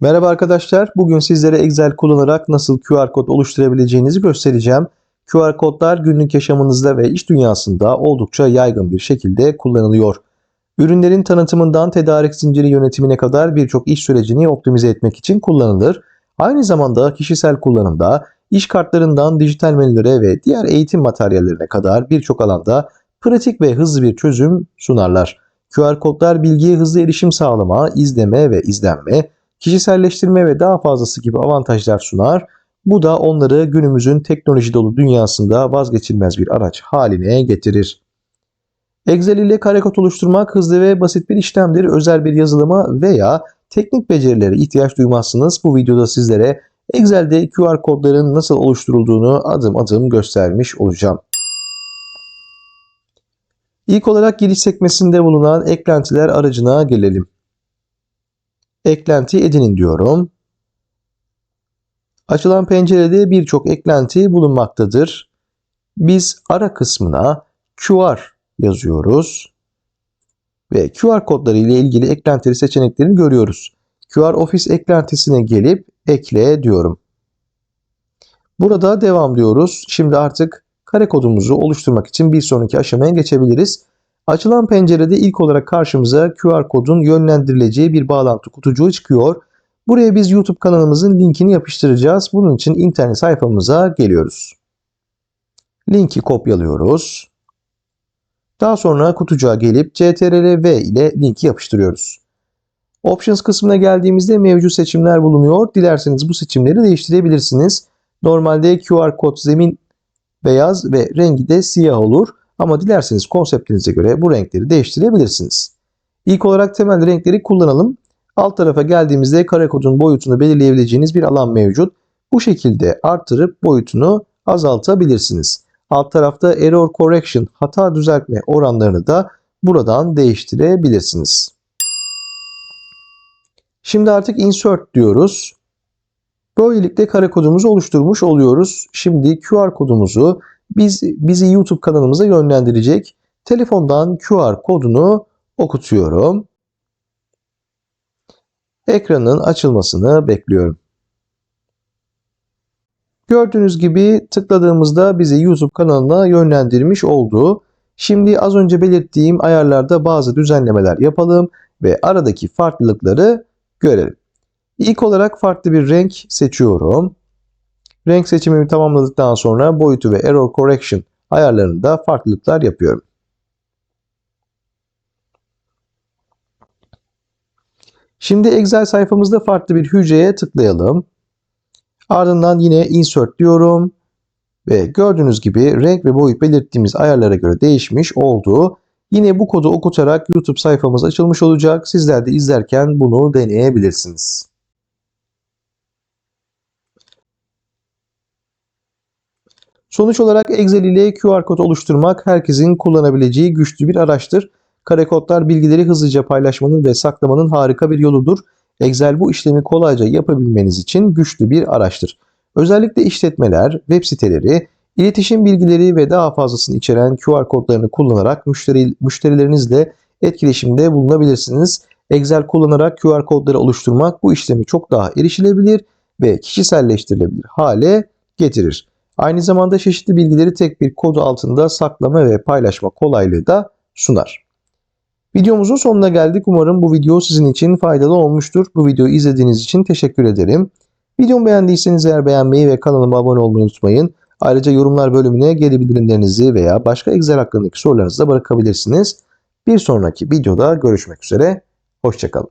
Merhaba arkadaşlar. Bugün sizlere Excel kullanarak nasıl QR kod oluşturabileceğinizi göstereceğim. QR kodlar günlük yaşamınızda ve iş dünyasında oldukça yaygın bir şekilde kullanılıyor. Ürünlerin tanıtımından tedarik zinciri yönetimine kadar birçok iş sürecini optimize etmek için kullanılır. Aynı zamanda kişisel kullanımda iş kartlarından dijital menülere ve diğer eğitim materyallerine kadar birçok alanda pratik ve hızlı bir çözüm sunarlar. QR kodlar bilgiye hızlı erişim sağlama, izleme ve izlenme, kişiselleştirme ve daha fazlası gibi avantajlar sunar. Bu da onları günümüzün teknoloji dolu dünyasında vazgeçilmez bir araç haline getirir. Excel ile karekod oluşturmak hızlı ve basit bir işlemdir. Özel bir yazılıma veya teknik becerilere ihtiyaç duymazsınız. Bu videoda sizlere Excel'de QR kodların nasıl oluşturulduğunu adım adım göstermiş olacağım. İlk olarak giriş sekmesinde bulunan eklentiler aracına gelelim. Eklenti edinin diyorum. Açılan pencerede birçok eklenti bulunmaktadır. Biz ara kısmına QR yazıyoruz ve QR kodları ile ilgili eklenti seçeneklerini görüyoruz. QR Office eklentisine gelip ekle diyorum. Burada devam diyoruz. Şimdi artık kare kodumuzu oluşturmak için bir sonraki aşamaya geçebiliriz. Açılan pencerede ilk olarak karşımıza QR kodun yönlendirileceği bir bağlantı kutucuğu çıkıyor. Buraya biz YouTube kanalımızın linkini yapıştıracağız. Bunun için internet sayfamıza geliyoruz. Linki kopyalıyoruz. Daha sonra kutucuğa gelip CTRL-V ile linki yapıştırıyoruz. Options kısmına geldiğimizde mevcut seçimler bulunuyor. Dilerseniz bu seçimleri değiştirebilirsiniz. Normalde QR kod zemin beyaz ve rengi de siyah olur. Ama dilerseniz konseptinize göre bu renkleri değiştirebilirsiniz. İlk olarak temel renkleri kullanalım. Alt tarafa geldiğimizde kare kodun boyutunu belirleyebileceğiniz bir alan mevcut. Bu şekilde arttırıp boyutunu azaltabilirsiniz. Alt tarafta error correction hata düzeltme oranlarını da buradan değiştirebilirsiniz. Şimdi artık insert diyoruz. Böylelikle kare kodumuzu oluşturmuş oluyoruz. Şimdi QR kodumuzu biz bizi YouTube kanalımıza yönlendirecek. Telefondan QR kodunu okutuyorum. Ekranın açılmasını bekliyorum. Gördüğünüz gibi tıkladığımızda bizi YouTube kanalına yönlendirmiş oldu. Şimdi az önce belirttiğim ayarlarda bazı düzenlemeler yapalım ve aradaki farklılıkları görelim. İlk olarak farklı bir renk seçiyorum. Renk seçimimi tamamladıktan sonra boyutu ve error correction ayarlarında farklılıklar yapıyorum. Şimdi Excel sayfamızda farklı bir hücreye tıklayalım. Ardından yine insert diyorum ve gördüğünüz gibi renk ve boyut belirttiğimiz ayarlara göre değişmiş oldu. Yine bu kodu okutarak YouTube sayfamız açılmış olacak. Sizler de izlerken bunu deneyebilirsiniz. Sonuç olarak Excel ile QR kod oluşturmak herkesin kullanabileceği güçlü bir araçtır. Kare kodlar bilgileri hızlıca paylaşmanın ve saklamanın harika bir yoludur. Excel bu işlemi kolayca yapabilmeniz için güçlü bir araçtır. Özellikle işletmeler, web siteleri, iletişim bilgileri ve daha fazlasını içeren QR kodlarını kullanarak müşteri, müşterilerinizle etkileşimde bulunabilirsiniz. Excel kullanarak QR kodları oluşturmak bu işlemi çok daha erişilebilir ve kişiselleştirilebilir hale getirir. Aynı zamanda çeşitli bilgileri tek bir kod altında saklama ve paylaşma kolaylığı da sunar. Videomuzun sonuna geldik. Umarım bu video sizin için faydalı olmuştur. Bu videoyu izlediğiniz için teşekkür ederim. Videomu beğendiyseniz eğer beğenmeyi ve kanalıma abone olmayı unutmayın. Ayrıca yorumlar bölümüne geri bildirimlerinizi veya başka Excel hakkındaki sorularınızı da bırakabilirsiniz. Bir sonraki videoda görüşmek üzere. Hoşçakalın.